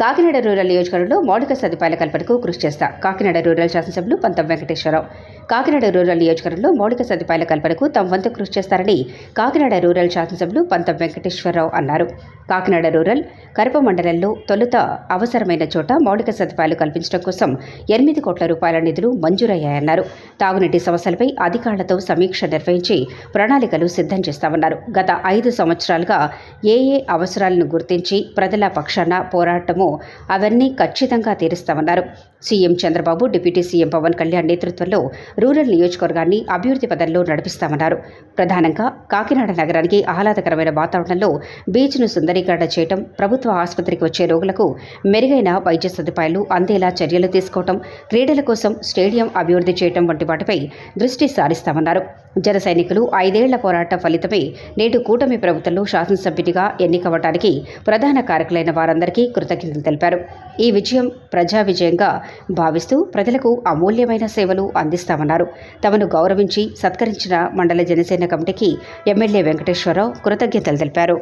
Kakinada rural నియోజకవర్గంలో మౌలిక సదుపాయాల కల్పనకు కృషి చేస్తా కాకినాడ రూరల్ శాసనసభ్యులు పంతం వెంకటేశ్వరరావు. కాకినాడ రూరల్ నియోజకవర్గంలో మౌలిక సదుపాయాల కల్పనకు తమ వంతు కృషి చేస్తారని కాకినాడ రూరల్ శాసనసభ్యులు పంతం వెంకటేశ్వరరావు అన్నారు. కాకినాడ రూరల్ కరప మండలంలో తొలుత అవసరమైన చోట మౌలిక సదుపాయాలు కల్పించడం కోసం ఎనిమిది కోట్ల రూపాయల నిధులు మంజూరయ్యాయన్నారు. తాగునీటి సమస్యలపై అధికారులతో సమీక్ష నిర్వహించి ప్రణాళికలు సిద్ధం చేస్తామన్నారు. గత ఐదు సంవత్సరాలుగా ఏ ఏ అవసరాలను గుర్తించి ప్రజల పక్షాన పోరాటము అవన్నీ ఖచ్చితంగా తీరుస్తామన్నారు. CM Chandrababu deputy CM Pawan Kalyan నేతృత్వంలో రూరల్ నియోజకవర్గాన్ని అభివృద్ధి పదంలో నడిపిస్తామన్నారు. ప్రధానంగా కాకినాడ నగరానికి ఆహ్లాదకరమైన వాతావరణంలో బీచ్ను సుందరీకరణ చేయటం ప్రభుత్వ ఆసుపత్రికి వచ్చే రోగులకు మెరుగైన వైద్య సదుపాయాలు అందేలా చర్యలు తీసుకోవటం క్రీడల కోసం స్టేడియం అభివృద్ధి చేయటం వంటి వాటిపై దృష్టి సారిస్తామన్నారు. జన సైనికులు ఐదేళ్ళ పోరాట ఫలితమే నేడు కూటమి ప్రభుత్వంలో శాసనసభ్యునిగా ఎన్నికవటానికి ప్రధాన కారకులైన వారందరికీ కృతజ్ఞతలు తెలిపారు. ఈ విజయం ప్రజా విజయంగా భావిస్తూ ప్రజలకు అమూల్యమైన సేవలు అందిస్తామన్నారు. తమను గౌరవించి సత్కరించిన మండల జనసేన కమిటీకి ఎమ్మెల్యే వెంకటేశ్వరరావు కృతజ్ఞతలు తెలిపారు.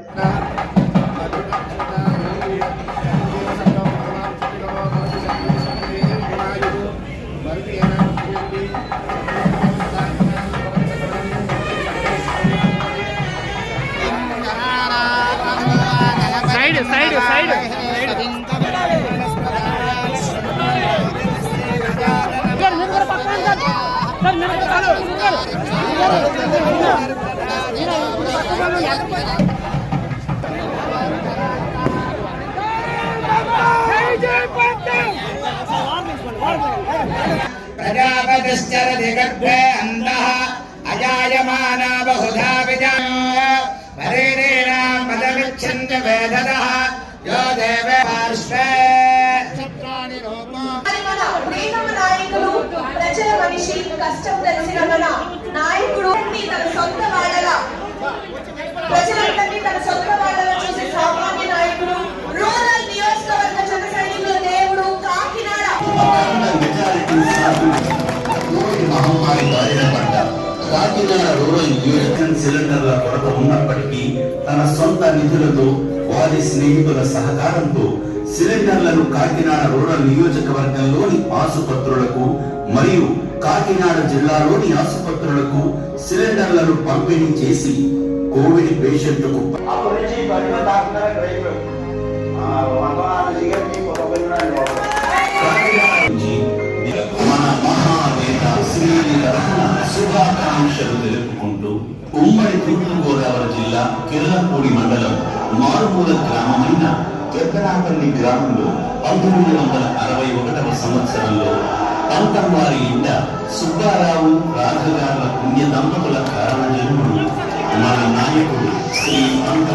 Side side side. प्रजापतिश्चरदिगर्भे अन्धः अजायमाना बहुधा विजारेणां पदमिच्छन्त वेदतः यो देवे पार्श्वे छत्राणि रूपम् ప్రజల మనిషి కష్టం తెలిసిన మన నాయకుడు తన సొంత వాళ్ళగా ప్రజలందరినీ తన సొంత వాళ్ళగా చూసి సామాన్య నాయకుడు రూరల్ నియోజకవర్గ జన సైనికుల దేవుడు కాకినాడ. కాకినాడ రూరల్ యూనియన్ సిలిండర్ల కొరత ఉన్నప్పటికీ తన సొంత నిధులతో వారి స్నేహితుల సహకారంతో సిలిండర్లను కాకినాడ రూరల్ నియోజకవర్గంలోని ఆసుపత్రులకు మరియు కాకినాడ జిల్లాలోని ఆసుపత్రులకు సిలిండర్లను పంపిణీ చేసి కోవిడ్ పేషెంట్లకు మన మహానేత శుభాకాంక్షలు తెలుపుకుంటూ ఉమ్మడి తూర్పు గోదావరి జిల్లా కిర్లపూడి మండలం మారుమూల గ్రామమైన పెద్దనాపల్లి గ్రామంలో పంతొమ్మిది వందల అరవై ఒకటవ సంవత్సరంలో పంతంవారి ఇంట సుబ్బారావు రాఘగారుల పుణ్య దంపతుల కారణ జన్ముడు మన నాయకుడు శ్రీ పంత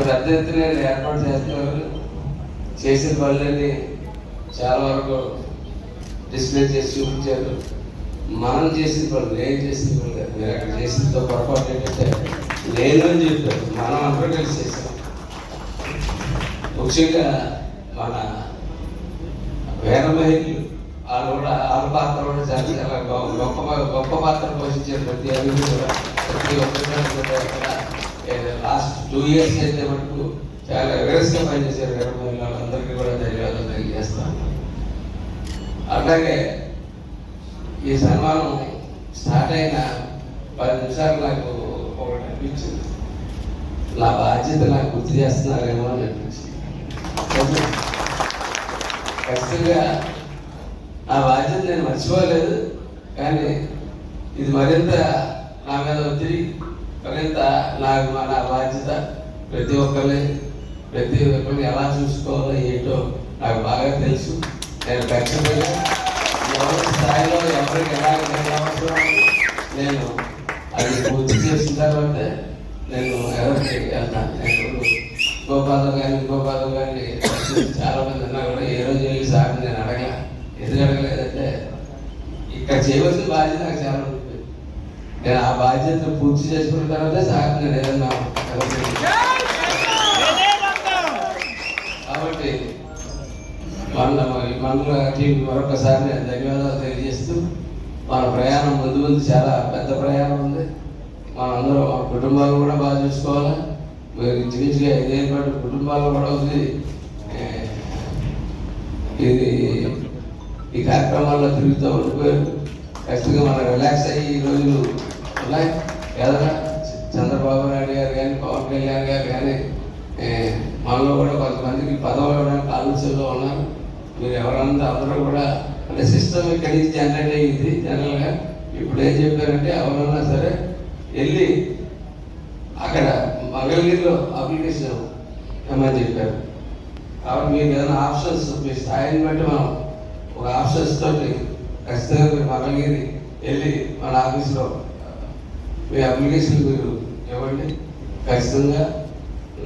పెద్ద ఎత్తున ఏర్పాటు చేస్తున్నారు. చేసిన పనులన్నీ చాలా వరకు డిస్ప్లే చేసి చూపించారు. మనం చేసింది వాళ్ళు నేను చేసింది వాళ్ళు కాదు. మీరు అక్కడ చేసిన పొరపాటు ఏంటంటే నేను అని చెప్పారు. మనం అందరూ కలిసి చేసాం. ముఖ్యంగా మన వేర మహిళలు వాళ్ళు కూడా వాళ్ళ పాత్ర కూడా చాలా చాలా గొప్ప గొప్ప పాత్ర పోషించారు ప్రతి అభివృద్ధి కూడా ప్రతి ఒక్కరి లాస్ట్ టూ ఇయర్స్ అయితే మటుకు చాలా రివర్స్గా పనిచేశారు వేర మహిళలు వాళ్ళందరికీ కూడా ధన్యవాదాలు తెలియజేస్తాను అలాగే ఈ సన్మానం స్టార్ట్ అయిన పది నిమిషాలు నాకు ఒకటి అనిపించింది. నా బాధ్యత నాకు గుర్తు చేస్తున్నారేమో అని అనిపించింది. ఖచ్చితంగా ఆ బాధ్యత నేను మర్చిపోలేదు కానీ ఇది మరింత నా మీద ఒత్తిడి మరింత నాకు మా- నా బాధ్యత ప్రతి ఒక్కరిని ప్రతి ఒక్కరిని ఎలా చూసుకోవాలో ఏంటో నాకు బాగా తెలుసు. నేను ఖచ్చితంగా ఎవరి స్థాయిలో ఎవరికి ఎలా అవసరం నేను అది పూర్తి చేసిన తర్వాత నేను ఎవరికి వెళ్తాను నేను గోపాలం కానీ గోపాలం కానీ చాలా మంది ఉన్నా కూడా ఏ రోజు వెళ్ళి సార్ నేను అడగల ఎందుకు అడగలేదంటే ఇక్కడ చేయవలసిన బాధ్యత నాకు చాలా ఉంటుంది నేను ఆ బాధ్యతను పూర్తి చేసుకున్న తర్వాత సార్ నేను ఏదన్నా మన మండల టీం మరొకసారి నేను ధన్యవాదాలు తెలియజేస్తూ మన ప్రయాణం ముందు ముందు చాలా పెద్ద ప్రయాణం ఉంది. మనం మన కుటుంబాలు కూడా బాగా చూసుకోవాలి. మీరు ఇంచుమించుగా ఐదేళ్ళ కుటుంబాలు కూడా ఉంది. ఇది ఈ కార్యక్రమాల్లో తిరుగుతూ ఉండిపోయారు. ఖచ్చితంగా మనం రిలాక్స్ అయ్యి ఈ రోజులు ఉన్నాయి. ఏదైనా చంద్రబాబు నాయుడు గారు కానీ పవన్ కళ్యాణ్ గారు కానీ మనలో కూడా కొంతమందికి పదవులు ఇవ్వడానికి ఆలోచనలో ఉన్నారు. మీరు ఎవరన్నా అందరూ కూడా అంటే సిస్టమ్ ఇక్కడి నుంచి జనరేట్ అయ్యింది జనరల్గా ఇప్పుడు ఏం చెప్పారంటే ఎవరన్నా సరే వెళ్ళి అక్కడ మంగళగిరిలో అప్లికేషన్ ఇవ్వమని చెప్పారు. కాబట్టి మీకు ఏదైనా ఆప్షన్స్ మీ స్థాయిని బట్టి మనం ఒక ఆప్షన్స్ తోటి ఖచ్చితంగా మీరు మంగళగిరి వెళ్ళి మన ఆఫీస్లో మీ అప్లికేషన్ మీరు ఇవ్వండి. ఖచ్చితంగా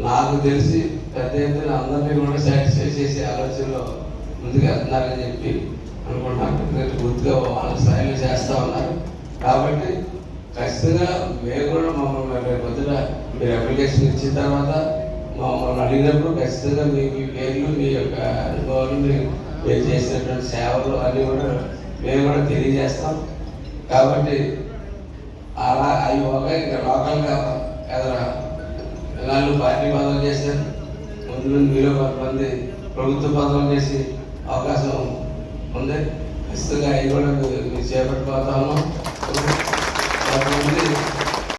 నాకు తెలిసి పెద్ద ఎత్తున అందరినీ కూడా సాటిస్ఫై చేసే ఆలోచనలో ముందుగా వెళ్తున్నారని చెప్పి అనుకుంటున్నాను ఎందుకంటే పూర్తిగా వాళ్ళ స్థాయిలో చేస్తూ ఉన్నారు. కాబట్టి ఖచ్చితంగా మేము కూడా మమ్మల్ని రేపు పొద్దున మీరు అప్లికేషన్ ఇచ్చిన తర్వాత మమ్మల్ని అడిగినప్పుడు ఖచ్చితంగా మీ మీ పేర్లు మీ యొక్క అనుభవాలు మీరు మీరు చేసినటువంటి సేవలు అన్నీ కూడా మేము కూడా తెలియజేస్తాం. కాబట్టి అలా అవి ఒక ఇంకా లోకల్గా ఎదరా నాలుగు పార్టీ పదవులు చేశారు. ముందు నుండి మీరు కొంతమంది ప్రభుత్వ పదవులు చేసి అవకాశం ఉంది. ఖచ్చితంగా అవి కూడా మీరు మీరు కొంతమంది